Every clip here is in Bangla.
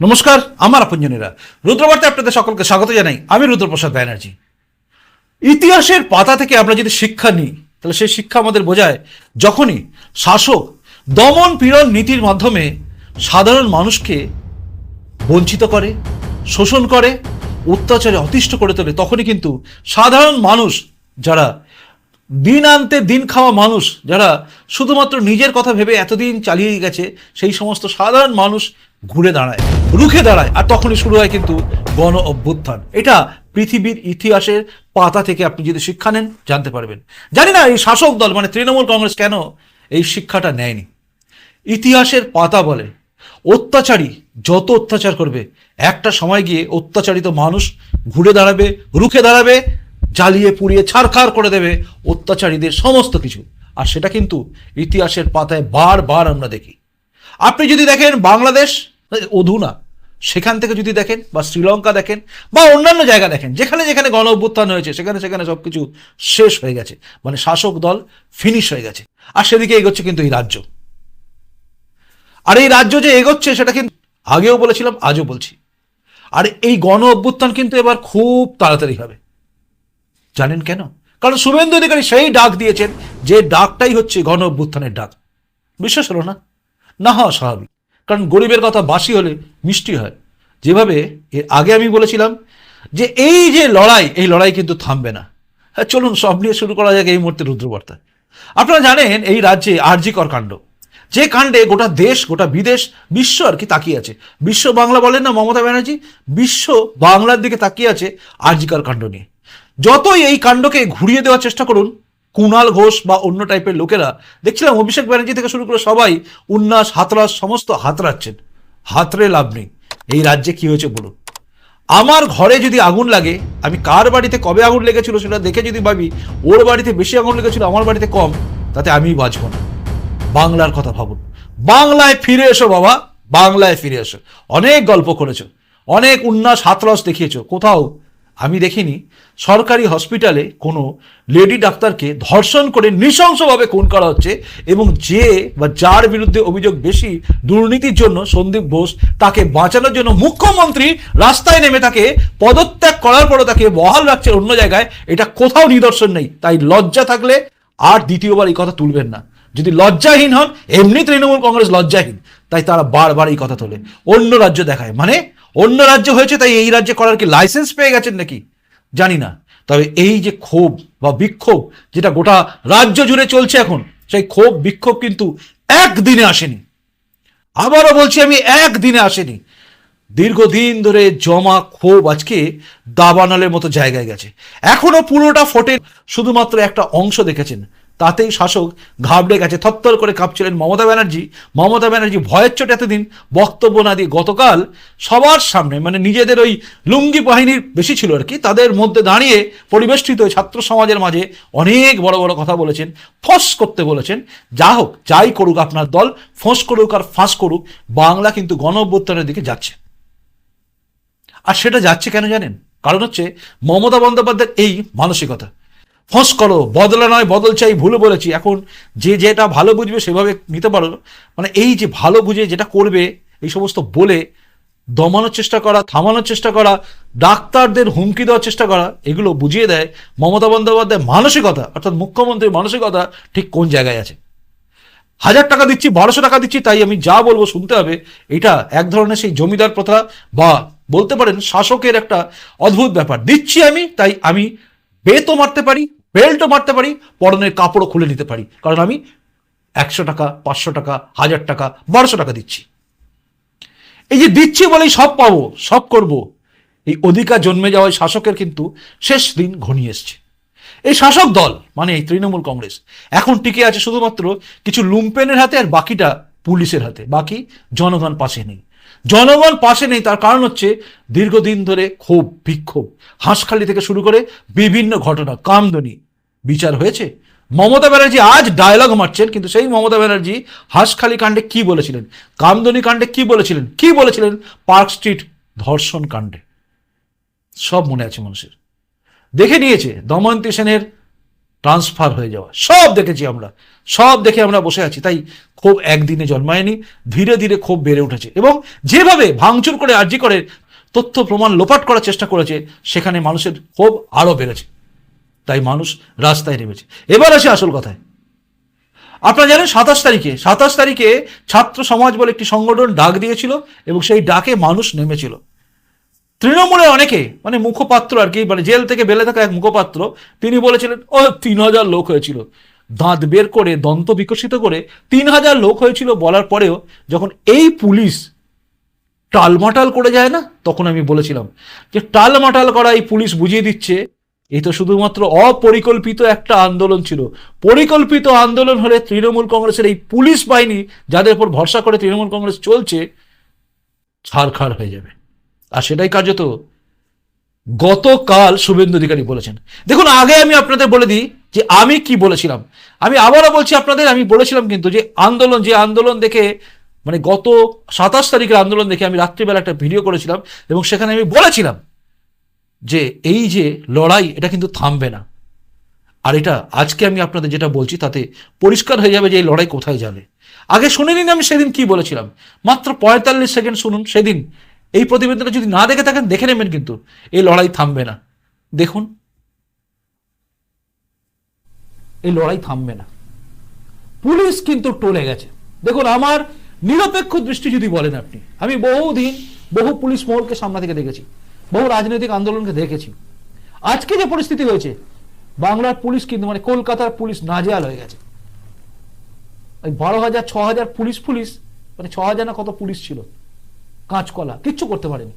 নমস্কার, আমার আপনজনেরা। রুদ্রবার্তে আপনাদের সকলকে স্বাগত জানাই। আমি রুদ্রপ্রসাদ ব্যানার্জি। ইতিহাসের পাতা থেকে আমরা যদি শিক্ষা নিই, তাহলে সেই শিক্ষা আমাদের বোঝায় যখনই শাসক দমন পীড়ন নীতির মাধ্যমে সাধারণ মানুষকে বঞ্চিত করে, শোষণ করে, অত্যাচারে অতিষ্ঠ করে তোলে, তখনই কিন্তু সাধারণ মানুষ যারা দিন আনতে দিন খাওয়া মানুষ, যারা শুধুমাত্র নিজের কথা ভেবে এতদিন চালিয়ে গেছে, সেই সমস্ত সাধারণ মানুষ ঘুরে দাঁড়ায়, রুখে দাঁড়ায়, আর তখনই শুরু হয় কিন্তু গণ অভ্যুত্থান। এটা পৃথিবীর ইতিহাসের পাতা থেকে আপনি যদি শিক্ষা নেন, জানতে পারবেন। জানি না এই শাসক দল মানে তৃণমূল কংগ্রেস কেন এই শিক্ষাটা নেয়নি? ইতিহাসের পাতা বলে, অত্যাচারী যত অত্যাচার করবে, একটা সময় গিয়ে অত্যাচারিত মানুষ ঘুরে দাঁড়াবে, রুখে দাঁড়াবে, জ্বালিয়ে পুড়িয়ে ছারখার করে দেবে অত্যাচারীদের সমস্ত কিছু। আর সেটা কিন্তু ইতিহাসের পাতায় বারবার আমরা দেখি। আপনি যদি দেখেন বাংলাদেশ অধুনা। সেখান থেকে যদি দেখেন, বা শ্রীলঙ্কা দেখেন, বা অন্যান্য জায়গা দেখেন, যেখানে যেখানে গণ অভ্যুত্থান হয়েছে, সেখানে সেখানে সব কিছু শেষ হয়ে গেছে। মানে শাসক দল ফিনিশ হয়ে গেছে। আর সেদিকে এগোচ্ছে কিন্তু এই রাজ্য। আর এই রাজ্য যে এগোচ্ছে, সেটা কিন্তু আগেও বলেছিলাম, আজও বলছি। আর এই গণ অভ্যুত্থান কিন্তু এবার খুব তাড়াতাড়ি হবে। জানেন কেন? কারণ শুভেন্দু অধিকারী সেই ডাক দিয়েছেন যে ডাকটাই হচ্ছে গণ অভ্যুত্থানের ডাক। বিশ্বাস হলো না? না হওয়া স্বাভাবিক। কারণ গরিবের কথা বাসি হলে মিষ্টি হয়। যেভাবে এর আগে আমি বলেছিলাম যে এই যে লড়াই, এই লড়াই কিন্তু থামবে না। হ্যাঁ চলুন, সব নিয়ে শুরু করা যাক এই মুহূর্তে রুদ্রবার্তা আপনারা জানেন, এই রাজ্যে আরজিকর কাণ্ড। যে কাণ্ডে গোটা দেশ, গোটা বিদেশ, বিশ্ব আর কি তাকিয়ে আছে। বিশ্ব বাংলা বলেন না, মমতা ব্যানার্জি, বিশ্ব বাংলার দিকে তাকিয়ে আছে আরজিকর কাণ্ড নিয়ে। যতই এই কাণ্ডকে ঘুরিয়ে দেওয়ার চেষ্টা করুন কুণাল ঘোষ বা অন্য টাইপের লোকেরা, দেখছিলাম অভিষেক ব্যানার্জি থেকে শুরু করে সবাই উন্নাস, হাতরাস, সমস্ত হাতরাচ্ছেন। হাতরে লাভ নেই। এই রাজ্যে কি হয়েছে বলুন? আমার ঘরে যদি আগুন লাগে, আমি কার বাড়িতে কবে আগুন লেগেছিল সেটা দেখে যদি ভাবি, ওর বাড়িতে বেশি আগুন লেগেছিল, আমার বাড়িতে কম, তাতে আমি বাঁচব না। বাংলার কথা ভাবুন। বাংলায় ফিরে এসো বাবা, বাংলায় ফিরে এসো। অনেক গল্প করেছ, অনেক উন্নাস, হাতরস দেখিয়েছো। কোথাও আমি দেখিনি, সরকারি হসপিটালে কোনো লেডি ডাক্তারকে ধর্ষণ করে নৃশংসভাবে খুন করা হচ্ছে এবং যে বা যার বিরুদ্ধে অভিযোগ বেশি দুর্নীতির জন্য সন্দীপ ঘোষ তাকে বাঁচানোর জন্য মুখ্যমন্ত্রী রাস্তায় নেমে তাকে পদত্যাগ করার পরও তাকে বহাল রাখছে অন্য জায়গায়, এটা কোথাও নিদর্শন নেই। তাই লজ্জা থাকলে আর দ্বিতীয়বার এই কথা তুলবেন না। যদি লজ্জাহীন হন, এমনি তৃণমূল কংগ্রেস লজ্জাহীন। তাই তারা বারবার এই কথা তোলে। অন্য রাজ্য দেখায়। মানে অন্য রাজ্য হয়েছে, তাই এই রাজ্যে করার কি লাইসেন্স পেয়ে গেছেন নাকি? জানি না। তবে এই যে ক্ষোভ বা বিক্ষোভ, যেটা গোটা রাজ্য জুড়ে চলছে এখন, সেই ক্ষোভ, বিক্ষোভ কিন্তু একদিনে আসেনি। আবারও বলছি আমি, একদিনে আসেনি। দীর্ঘদিন ধরে জমা ক্ষোভ আজকে দাবানলের মতো জায়গায় গেছে। এখনও পুরোটা ফোটে, শুধুমাত্র একটা অংশ দেখেছেন তাতেই শাসক ঘাবড়ে গেছে, থরথর করে কাঁপছিলেন মমতা ব্যানার্জি। মমতা ব্যানার্জি ভয়ের চোট এতদিন বক্তব্য না দিয়ে গতকাল সবার সামনে মানে নিজেদের ওই লুঙ্গি বাহিনীর বেশি ছিল আর কি, তাদের মধ্যে দাঁড়িয়ে পরিবেষ্টিত ছাত্র সমাজের মাঝে অনেক বড় বড় কথা বলেছেন, ফস করতে বলেছেন। যা হোক, যাই করুক আপনার দল, ফোঁস করুক আর ফাঁস করুক, বাংলা কিন্তু গণ অভ্যুত্থানের দিকে যাচ্ছে। আর সেটা যাচ্ছে কেন জানেন? কারণ হচ্ছে মমতা বন্দ্যোপাধ্যায়ের এই মানসিকতা। ফস করো, বদলা নয়, বদল চাই, ভুল বলেছি। এখন যে যেটা ভালো বুঝবে সেভাবে নিতে পারো। মানে এই যে ভালো বুঝে যেটা করবে, এই সমস্ত বলে দমানোর চেষ্টা করা, থামানোর চেষ্টা করা, ডাক্তারদের হুমকি দেওয়ার চেষ্টা করা, এগুলো বুঝিয়ে দেয় মমতা বন্দ্যোপাধ্যায় মানসিকতা, অর্থাৎ মুখ্যমন্ত্রীর মানসিকতা ঠিক কোন জায়গায় আছে। হাজার টাকা দিচ্ছি, বারোশো টাকা দিচ্ছি, তাই আমি যা বলব শুনতে হবে। এটা এক ধরনের সেই জমিদার প্রথা বা বলতে পারেন শাসকের একটা অদ্ভুত ব্যাপার। দিচ্ছি আমি, তাই আমি বেতও মারতে পারি, বেল্টও মারতে পারি, পরনের কাপড়ও খুলে নিতে পারি। কারণ আমি একশো টাকা, পাঁচশো টাকা, হাজার টাকা, বারোশো টাকা দিচ্ছি। এই যে দিচ্ছি বলেই সব পাবো, সব করব, এই অধিকার জন্মে যাওয়া এই শাসকের কিন্তু শেষ দিন ঘনিয়ে এসছে। এই শাসক দল মানে এই তৃণমূল কংগ্রেস, এখন টিকে আছে শুধুমাত্র কিছু লুম্পেনের হাতে আর বাকিটা পুলিশের হাতে, বাকি জনগণ পাশে নেই। জনগণ পাশে নেই, তার কারণ হচ্ছে দীর্ঘদিন ধরে ক্ষোভ, বিক্ষোভ। হাঁসখালি থেকে শুরু করে বিভিন্ন ঘটনা, কামদনি। বিচার হয়েছে। মমতা ব্যানার্জি আজ ডায়লগ মারছেন, কিন্তু সেই মমতা ব্যানার্জি হাঁসখালি কাণ্ডে কি বলেছিলেন? কামদনি কাণ্ডে কি বলেছিলেন? কি বলেছিলেন? পার্ক স্ট্রিট ধর্ষণ কাণ্ডে। সব মনে আছে মানুষের। দেখে নিয়েছে দময়ন্তী সেনের ট্রান্সফার হয়ে যাওয়া। সব দেখেছি আমরা। সব দেখে আমরা বসে আছি। তাই ক্ষোভ একদিনে জন্মায়নি। ধীরে ধীরে ক্ষোভ বেড়ে উঠেছে। এবং যেভাবে ভাঙচুর করে আর্জি করে তথ্য প্রমাণ লোপাট করার চেষ্টা করেছে, সেখানে মানুষের ক্ষোভ আরও বেড়েছে। তাই মানুষ রাস্তায় নেমেছে। এবার আসে আসল কথায়। আপনারা জানেন সাতাশ তারিখে সাতাশ তারিখে ছাত্র সমাজ বলে একটি সংগঠন ডাক দিয়েছিল এবং সেই ডাকে মানুষ নেমেছিল। তৃণমূলের অনেকে মানে মুখপাত্র আর কি মানে জেল থেকে বেলে থাকা এক মুখপাত্র, তিনি বলেছিলেন, ও তিন হাজার লোক হয়েছিল। দাঁত বের করে, দন্ত বিকশিত করে তিন হাজার লোক হয়েছিল বলার পরেও যখন এই পুলিশ টালমাটাল করে যায় না, তখন আমি বলেছিলাম যে টালমাটাল করা এই পুলিশ বুঝিয়ে দিচ্ছে, এই তো শুধুমাত্র অপরিকল্পিত একটা আন্দোলন ছিল। পরিকল্পিত আন্দোলন হলে তৃণমূল কংগ্রেসের এই পুলিশ বাহিনী, যাদের উপর ভরসা করে তৃণমূল কংগ্রেস চলছে, ছাড়খাড় হয়ে যাবে। আর সেটাই কার্যত গতকাল শুভেন্দু অধিকারী বলেছেন। দেখুন, আগে আমি আপনাদের বলে দিই যে আমি কি বলেছিলাম। আমি আবারও বলছি আপনাদের, আমি বলেছিলাম কিন্তু যে আন্দোলন যে আন্দোলন দেখে মানে গত সাতাশ তারিখের আন্দোলন দেখে আমি রাত্রিবেলা একটা ভিডিও করেছিলাম এবং সেখানে আমি বলেছিলাম যে এই যে লড়াই, এটা কিন্তু থামবে না। আর এটা আজকে আমি আপনাদের যেটা বলছি, তাতে পরিষ্কার হয়ে যাবে যে এই লড়াই কোথায় যাবে। আগে শুনে নিন আমি সেদিন কি বলেছিলাম। মাত্র পঁয়তাল্লিশ সেকেন্ড শুনুন, সেদিন এই প্রতিবেদনটা যদি না দেখে থাকেন, দেখে নেবেন কিন্তু। এই লড়াই থামবে না। দেখুন। এই লড়াই থামবে না। পুলিশ কিন্তু টলে গেছে। দেখুন, আমার নিরপেক্ষ দৃষ্টি যদি বলেন আপনি, আমি বহুদিন বহু পুলিশ মহলকে সামনা থেকে দেখেছি, বহু রাজনৈতিক আন্দোলনকে দেখেছি। আজকে যে পরিস্থিতি হয়েছে, বাংলার পুলিশ কিন্তু মানে কলকাতার পুলিশ নাজেয়াল হয়ে গেছে। ওই বারো হাজার, ছ হাজার পুলিশ পুলিশ মানে ছ হাজার না কত পুলিশ ছিল? কাঁচকলা, কিচ্ছু করতে পারেনি।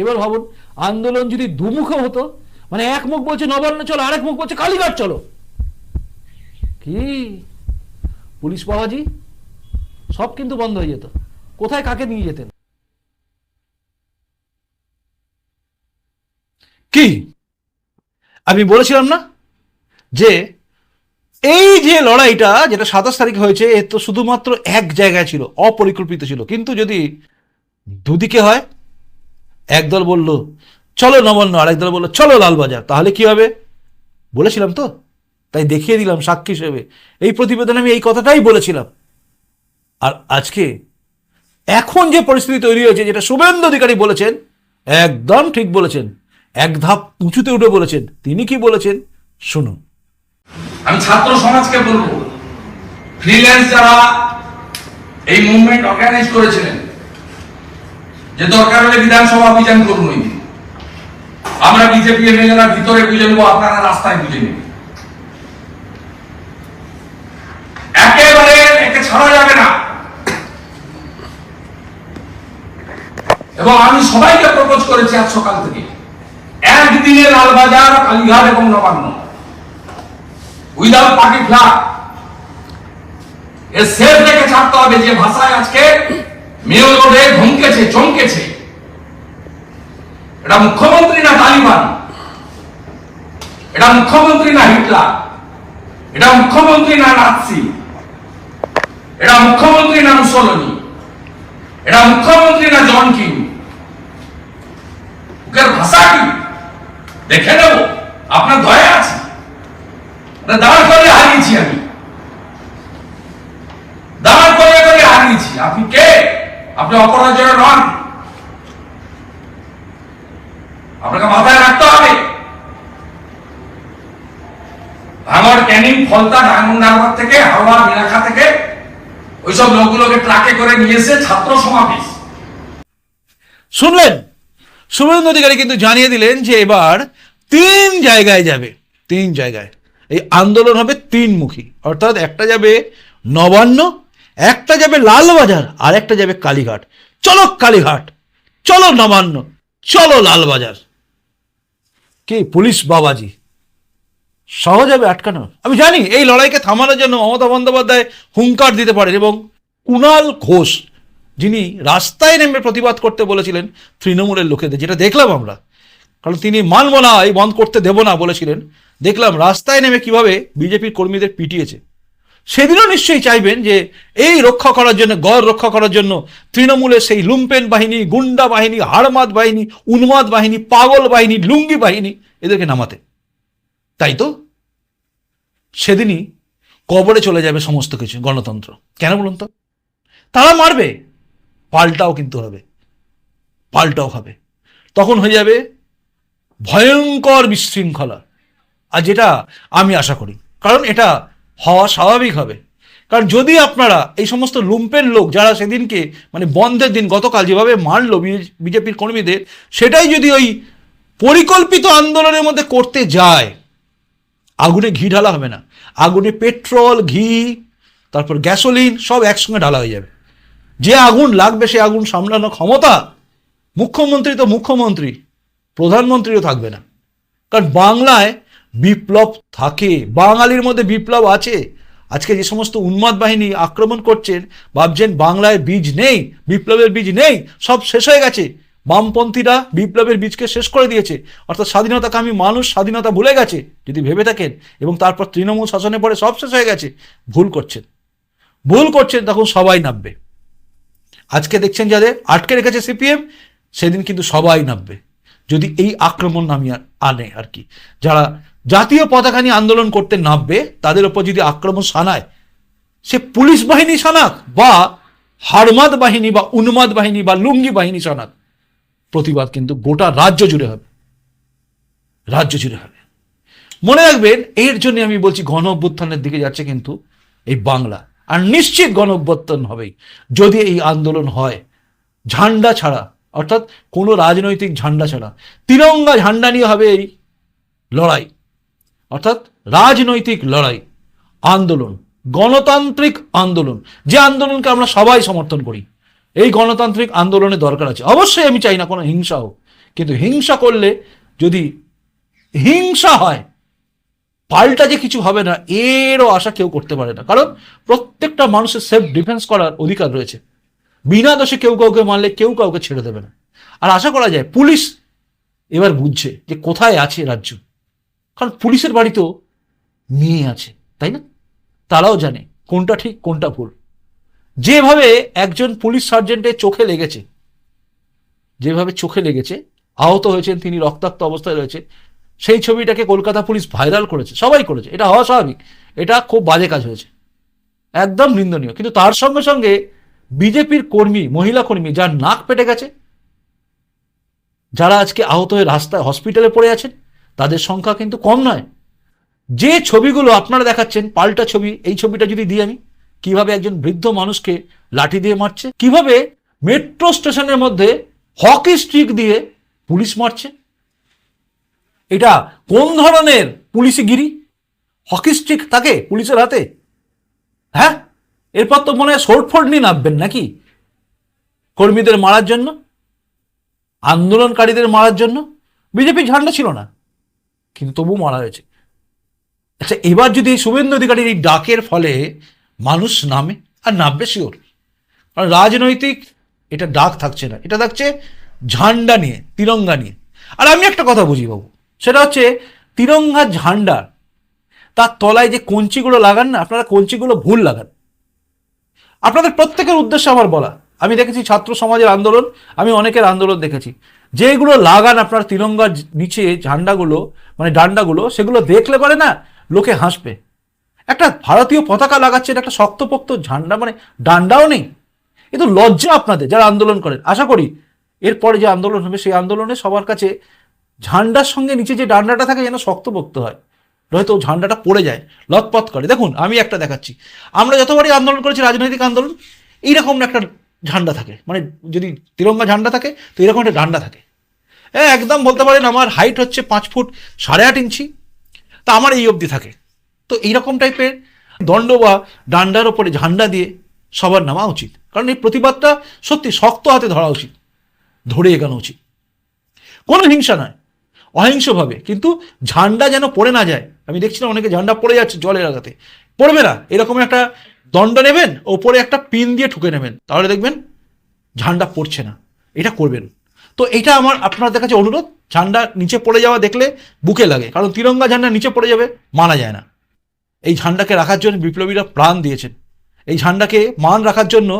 এবার ভাবুন, আন্দোলন যদি দুমুখে হতো মানে এক মুখ বলছে নবান্ন চলো, আরেক মুখ বলছে কালীঘাট চলো। কি? পুলিশ বাবাজি? সব কিন্তু বন্ধ হয়ে যেত। কোথায় কাকে নিয়ে যেতেন? কি? আমি বলেছিলাম না? যে এই যে লড়াইটা, যেটা সাতাশ তারিখ হয়েছে এ তো শুধুমাত্র এক জায়গায় ছিল, অপরিকল্পিত ছিল। কিন্তু যদি দুদিকে হয়। একদল বলল, চলো নবান্ন আর একদল বলল, চলো লালবাজার। তাহলে কি হবে? বলেছিলাম তো। তাই দেখিয়ে দিলাম সাক্ষী হিসেবে। এই প্রতিবেদনে আমি এই কথাটাই বলেছিলাম। আর আজকে এখন যে পরিস্থিতি তৈরি হয়েছে, যেটা শুভেন্দু অধিকারী বলেছেন, একদম ঠিক বলেছেন। এক ধাপ উঁচুতে উঠে বলেছেন। তিনি কি বলেছেন? শুনুন। আমি ছাত্র সমাজকে বলব ফ্রিল্যান্স যারা এই মুভমেন্ট অর্গানাইজ করেছিলেন। যে দরকার হলে বিধানসভা অভিযান করুন ওই দিন। আমরা বিজেপি এমএলএরা ভিতরে বুঝে নেব, আপনারা রাস্তায় বুঝে নেবেন। একেবারে একে ছাড়া যাবে না। এবং আমি সবাইকে প্রপোজ করেছি আজ সকাল থেকে। একদিনে লালবাজার, কালীঘাট এবং নবান্ন। উইদাউট পার্টি ফ্ল্যাগ এর সেফ রেখে ছাড়তে হবে যে ভাষায় আজকে মেয়র ধমকেছে চমকেছে এটা মুখ্যমন্ত্রী না তালিবান? এটা মুখ্যমন্ত্রী না হিটলার? এটা মুখ্যমন্ত্রী না নাৎসি? এটা মুখ্যমন্ত্রী না মুসলনি? এটা মুখ্যমন্ত্রী না জন কিং ওকের ভাষা কি? দেখে নেব। আপনার দয়া আছে। দাঁড় করে হারিয়েছি আমি। দাঁড় করে করে হারিয়েছি। আপনি কে? আপনি অপরাজয় নন। আপনাকে মাথায় রাখতে হবে। ভাঙর ক্যানিং, ফলতা ডায়মন্ড থেকে, হাওড়া মিনাখা থেকে ওইসব লোকগুলোকে ট্রাকে করে নিয়ে এসে ছাত্র সমাবেশ। শুনলেন? শুভেন্দু অধিকারী কিন্তু জানিয়ে দিলেন যে এবার তিন জায়গায় যাবে, তিন জায়গায়। এই আন্দোলন হবে তিনমুখী। অর্থাৎ একটা যাবে নবান্ন, একটা যাবে লালবাজার, আর একটা যাবে কালীঘাট। চলো কালীঘাট, চলো নবান্ন, চলো লালবাজার। কি? পুলিশ বাবাজি। সহজ হবে আটকানো। আমি জানি, এই লড়াইকে থামানোর জন্য মমতা বন্দ্যোপাধ্যায় হুঙ্কার দিতে পারেন এবং কুণাল ঘোষ, যিনি রাস্তায় নেমে প্রতিবাদ করতে বলেছিলেন তৃণমূলের লোকেদের, যেটা দেখলাম আমরা। কারণ তিনি মানব না, এই বন্ধ করতে দেব না বলেছিলেন। দেখলাম রাস্তায় নেমে কীভাবে বিজেপির কর্মীদের পিটিয়েছে। সেদিনও নিশ্চয়ই চাইবেন যে এই রক্ষা করার জন্য, গড় রক্ষা করার জন্য তৃণমূলের সেই লুম্পেন বাহিনী, গুন্ডা বাহিনী, হাড়মাদ বাহিনী, উন্মাদ বাহিনী, পাগল বাহিনী, লুঙ্গি বাহিনী এদেরকে নামাতে। তাই তো? সেদিনই কবরে চলে যাবে সমস্ত কিছু, গণতন্ত্র। কেন বলুন তো? তারা মারবে, পাল্টাও কিন্তু হবে, পাল্টাও হবে। তখন হয়ে যাবে ভয়ঙ্কর বিশৃঙ্খলা। আর যেটা আমি আশা করি, কারণ এটা হওয়া স্বাভাবিক হবে। কারণ যদি আপনারা এই সমস্ত লুম্পেন লোক যারা সেদিনকে মানে বন্ধের দিন গতকাল যেভাবে মারলো বিজেপির কর্মীদের, সেটাই যদি ওই পরিকল্পিত আন্দোলনের মধ্যে করতে যায়, আগুনে ঘি ঢালা হবে না। আগুনে পেট্রোল, ঘি, তারপর গ্যাসোলিন সব একসঙ্গে ঢালা হয়ে যাবে। যে আগুন লাগবে সে আগুন সামলানোর ক্ষমতা মুখ্যমন্ত্রী তো মুখ্যমন্ত্রী প্রধানমন্ত্রীও থাকবে না। কারণ বাংলায় বিপ্লব থাকে। বাঙালির মধ্যে বিপ্লব আছে। আজকে যে সমস্ত উন্মাদ বাহিনী আক্রমণ করছেন, ভাবছেন বাংলায় বীজ নেই, বিপ্লবের বীজ নেই, সব শেষ হয়ে গেছে। বামপন্থীরা বিপ্লবের বীজকে শেষ করে দিয়েছে। অর্থাৎ স্বাধীনতাকামী মানুষ স্বাধীনতা ভুলে গেছে, যদি ভেবে থাকেন, এবং তারপর তৃণমূল শাসনে পরে সব শেষ হয়ে গেছে, ভুল করছেন। ভুল করছেন, তখন সবাই নামবে। আজকে দেখছেন যাদের আটকে রেখেছে সিপিএম, সেদিন কিন্তু সবাই নামবে। যদি এই আক্রমণ নামিয়ে আনে আর কি। যারা জাতীয় পতাকা নিয়ে আন্দোলন করতে নামবে, তাদের ওপর যদি আক্রমণ সানায়, সে পুলিশ বাহিনী সানাক বা হারমাদ বাহিনী বা উন্মাদ বাহিনী বা লুঙ্গি বাহিনী সানাক, প্রতিবাদ কিন্তু গোটা রাজ্য জুড়ে হবে। রাজ্য জুড়ে হবে। মনে রাখবেন, এর জন্য আমি বলছি গণ অভ্যুত্থানের দিকে যাচ্ছে কিন্তু এই বাংলা। আর নিশ্চিত গণ অভ্যুত্থান হবেই। যদি এই আন্দোলন হয়, ঝান্ডা ছাড়া, অর্থাৎ কোনো রাজনৈতিক ঝান্ডা ছাড়া, তিরঙ্গা ঝান্ডা নিয়ে হবে এই লড়াই। অর্থাৎ রাজনৈতিক লড়াই, আন্দোলন, গণতান্ত্রিক আন্দোলন। যে আন্দোলনকে আমরা সবাই সমর্থন করি, এই গণতান্ত্রিক আন্দোলনের দরকার আছে। অবশ্যই আমি চাই না কোনো হিংসা হোক, কিন্তু হিংসা করলে যদি হিংসা হয়, পাল্টা যে কিছু হবে না, এরও আশা কেউ করতে পারে না। কারণ প্রত্যেকটা মানুষের সেলফ ডিফেন্স করার অধিকার রয়েছে। বিনা দোষে কেউ কাউকে মারলে কেউ কাউকে ছেড়ে দেবে না। আর আশা করা যায়, পুলিশ এবার বুঝছে যে কোথায় আছে রাজ্য। কারণ পুলিশের বাড়িতেও মেয়ে আছে, তাই না? তারাও জানে কোনটা ঠিক, কোনটা ভুল। যেভাবে একজন পুলিশ সার্জেন্টের চোখে লেগেছে, যেভাবে চোখে লেগেছে, আহত হয়েছেন তিনি, রক্তাক্ত অবস্থায় রয়েছে, সেই ছবিটাকে কলকাতা পুলিশ ভাইরাল করেছে, সবাই করেছে। এটা হওয়া স্বাভাবিক। এটা খুব বাজে কাজ হয়েছে। একদম নিন্দনীয়। কিন্তু তার সঙ্গে সঙ্গে বিজেপির কর্মী, মহিলা কর্মী, যার নাক পেটে গেছে, যারা আজকে আহত হয়ে রাস্তায়, হসপিটালে পড়ে আছেন তাদের সংখ্যা কিন্তু কম নয়। যে ছবিগুলো আপনারা দেখাচ্ছেন, পাল্টা ছবি, এই ছবিটা যদি দিই আমি, কীভাবে একজন বৃদ্ধ মানুষকে লাঠি দিয়ে মারছে, কীভাবে মেট্রো স্টেশনের মধ্যে হকি স্টিক দিয়ে পুলিশ মারছে, এটা কোন ধরনের পুলিশি গিরি? হকি স্টিক থাকে পুলিশের হাতে? হ্যাঁ? এরপর তো মনে হয় শোট ফোট নিয়ে নামবেন নাকি? কর্মীদের মারার জন্য? আন্দোলনকারীদের মারার জন্য? বিজেপি ঝান্ডা ছিল না। কিন্তু তবু মারা হয়েছে। আচ্ছা এবার যদি শুভেন্দু অধিকারীর এই ডাকের ফলে মানুষ নামে, আর নামবে শিওর। কারণ রাজনৈতিক এটা ডাক থাকছে না, এটা থাকছে ঝান্ডা নিয়ে, তিরঙ্গা নিয়ে। আর আমি একটা কথা বুঝি বাবু, সেটা হচ্ছে তিরঙ্গা ঝান্ডা, তার তলায় যে কঞ্চিগুলো লাগান না, আপনারা কঞ্চিগুলো ভুল লাগান। আপনাদের প্রত্যেকের উদ্দেশ্যে আমার বলা। আমি দেখেছি ছাত্র সমাজের আন্দোলন, আমি অনেকের আন্দোলন দেখেছি। যেগুলো লাগান আপনার তিরঙ্গার নিচে ঝান্ডাগুলো মানে ডান্ডাগুলো, সেগুলো দেখলে পারে না, লোকে হাসবে। একটা ভারতীয় পতাকা লাগাচ্ছেন একটা শক্তপোক্ত ঝান্ডা মানে ডান্ডাও নেই। কিন্তু লজ্জা আপনাদের, যারা আন্দোলন করেন। আশা করি এরপরে যে আন্দোলন হবে, সেই আন্দোলনে সবার কাছে ঝান্ডার সঙ্গে নিচে যে ডান্ডাটা থাকে যেন শক্তপোক্ত হয়। নয়তো ঝান্ডাটা পড়ে যায় লতপথ করে। দেখুন, আমি একটা দেখাচ্ছি। আমরা যতবারই আন্দোলন করেছি, রাজনৈতিক আন্দোলন, এইরকম একটা ঝান্ডা থাকে। মানে যদি তিরঙ্গা ঝান্ডা থাকে, তো এরকম একটা ডান্ডা থাকে। হ্যাঁ একদম বলতে পারেন আমার হাইট হচ্ছে পাঁচ ফুট সাড়ে আট ইঞ্চি। তা আমার এই অবধি থাকে। তো এইরকম টাইপের দণ্ড বা ডান্ডার ওপরে ঝান্ডা দিয়ে সবার নামা উচিত। কারণ এই প্রতিবাদটা সত্যি শক্ত হাতে ধরা উচিত। ধরে এগানো উচিত। কোনো হিংসা নয়। অহিংসভাবে। কিন্তু ঝান্ডা যেন পড়ে না যায়। আমি দেখছিলাম অনেকে ঝান্ডা পড়ে যাচ্ছে জলের আঘাতে। পড়বে না। এরকম একটা দণ্ড নেবেন, ওপরে একটা পিন দিয়ে ঠুকে নেবেন। তাহলে দেখবেন ঝান্ডা পড়ছে না। এটা করবেন। তো এটা আমার আপনাদের কাছে অনুরোধ, ঝান্ডা নিচে পড়ে যাওয়া দেখলে বুকে লাগে, কারণ তিরঙ্গা ঝান্ডা নিচে পড়ে যাবে, মানা যায় না। এই ঝান্ডাকে রাখার জন্য বিপ্লবীরা প্রাণ দিয়েছেন। এই ঝান্ডাকে মান রাখার জন্য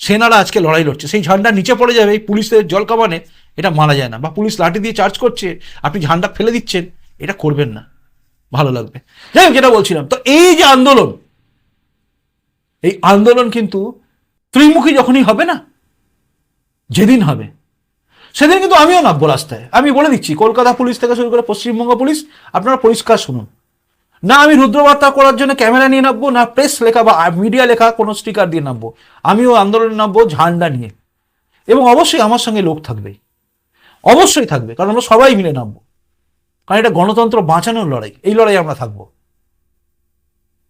সেনারা আজকে লড়াই লড়ছে। সেই ঝান্ডা নিচে পড়ে যাবে, এই পুলিশের জলকামানে এটা মানা যায় না, বা পুলিশ লাঠি দিয়ে চার্জ করছে, আপনি ঝান্ডা ফেলে দিচ্ছেন, এটা করবেন না। ভালো লাগবে। যাই হোক, যেটা বলছিলাম, তো এই যে আন্দোলন, এই আন্দোলন কিন্তু ত্রিমুখী যখনই হবে না, যেদিন হবে সেদিন কিন্তু আমিও নামবো রাস্তায়। আমি বলে দিচ্ছি, কলকাতা পুলিশ থেকে শুরু করে পশ্চিমবঙ্গ পুলিশ, আপনারা পরিষ্কার শুনুন। না আমি রুদ্রবার্তা করার জন্য ক্যামেরা নিয়ে নামবো, না প্রেস লেখা বা মিডিয়া লেখা কোনো স্টিকার দিয়ে নামবো। আমিও আন্দোলনে নামবো, ঝান্ডা নিয়ে। এবং অবশ্যই আমার সঙ্গে লোক থাকবে। অবশ্যই থাকবে, কারণ আমরা সবাই মিলে নামবো। কারণ এটা গণতন্ত্র বাঁচানোর লড়াই, এই লড়াই আমরা থাকব।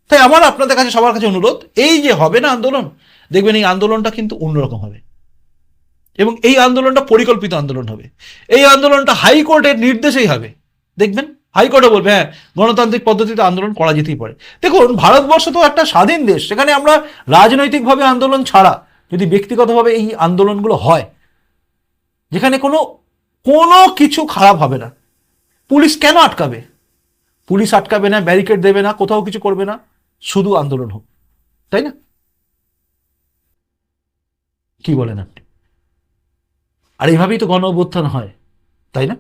তাই আমার আপনাদের কাছে, সবার কাছে অনুরোধ, এই যে হবে না আন্দোলন, দেখবেন এই আন্দোলনটা কিন্তু অন্যরকম হবে। এবং এই আন্দোলনটা পরিকল্পিত আন্দোলন হবে। এই আন্দোলনটা হাইকোর্টের নির্দেশেই হবে। দেখবেন? হাইকোর্টে বলবে হ্যাঁ গণতান্ত্রিক পদ্ধতিতে আন্দোলন করা যেতেই পারে। দেখুন, ভারতবর্ষ তো একটা স্বাধীন দেশ। সেখানে আমরা রাজনৈতিকভাবে আন্দোলন ছাড়া যদি ব্যক্তিগতভাবে এই আন্দোলনগুলো হয়, যেখানে কোনো কোনো কিছু খারাপ হবে না। পুলিশ কেন আটকাবে? পুলিশ আটকাবে না, ব্যারিকেড দেবে না, কোথাও কিছু করবে না। শুধু আন্দোলন হোক। তাই না? কি বলেন আপনি? আর এইভাবেই তো গণ অভ্যুত্থান হয়, তাই না?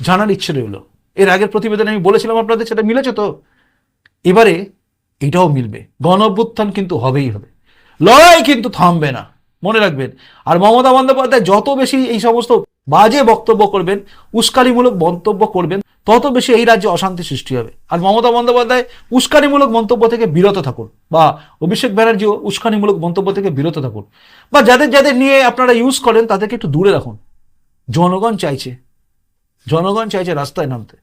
জানার ইচ্ছে রইল। এর আগের প্রতিবেদনে আমি বলেছিলাম আপনাদের, সেটা মিলেছে তো? এবারে এটাও মিলবে। গণ অভ্যুত্থান কিন্তু হবেই হবে। লড়াই কিন্তু থামবে না। মনে রাখবেন। আর মমতা বন্দ্যোপাধ্যায় যত বেশি এই সমস্ত বাজে বক্তব্য করবেন, উস্কানিমূলক মন্তব্য করবেন, তত বেশি এই রাজ্যে অশান্তি সৃষ্টি হবে। আর মমতা বন্দ্যোপাধ্যায়, উস্কানিমূলক মন্তব্য থেকে বিরত থাকুন, বা অভিষেক ব্যানার্জিও উস্কানিমূলক মন্তব্য থেকে বিরত থাকুন, বা যাদের যাদের নিয়ে আপনারা ইউজ করেন, তাদেরকে একটু দূরে রাখুন। জনগণ চাইছে জনগণ চাইছে রাস্তায় নামতে।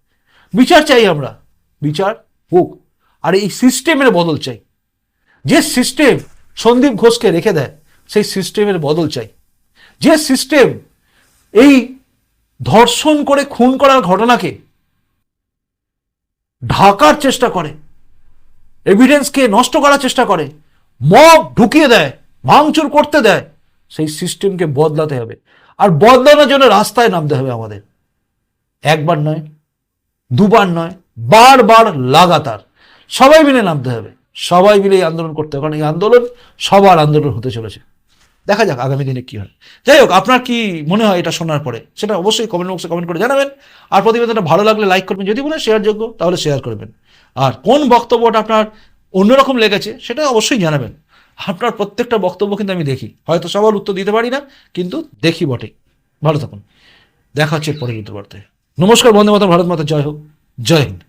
বিচার চাই আমরা, বিচার হোক। আর এই সিস্টেমের বদল চাই। যে সিস্টেম সন্দীপ ঘোষকে রেখে দেয়, সেই সিস্টেমের বদল চাই। যে সিস্টেম এই ধর্ষণ করে খুন করার ঘটনাকে ঢাকার চেষ্টা করে এভিডেন্সকে নষ্ট করার চেষ্টা করে মব ঢুকিয়ে দেয়, ভাঙচুর করতে দেয়, সেই সিস্টেমকে বদলাতে হবে। আর বদলানোর জন্য রাস্তায় নামতে হবে আমাদের। একবার নয়, দুবার নয়, বারবার লাগাতার। সবাই মিলে নামতে হবে। সবাই মিলে এই আন্দোলন করতে হবে। কারণ এই আন্দোলন সবার আন্দোলন হতে চলেছে। দেখা যাক আগামী দিনে কি হয়। যাই হোক, আপনার কি মনে হয় এটা শোনার পরে, সেটা অবশ্যই কমেন্ট বক্সে কমেন্ট করে জানাবেন। আর প্রতিবেদনটা ভালো লাগলে লাইক করবেন, যদি মনে শেয়ারযোগ্য তাহলে শেয়ার করবেন। আর কোন বক্তব্যটা আপনার অন্যরকম লেগেছে, সেটা অবশ্যই জানাবেন। আপনার প্রত্যেকটা বক্তব্য কিন্তু আমি দেখি। হয়তো সবার উত্তর দিতে পারি না, কিন্তু দেখি বটে। ভালো থাকুন। দেখা হচ্ছে উত্তর নমস্কার বন্ধু মাতা ভারত মাতা, জয় হোক। জয় হিন্দ।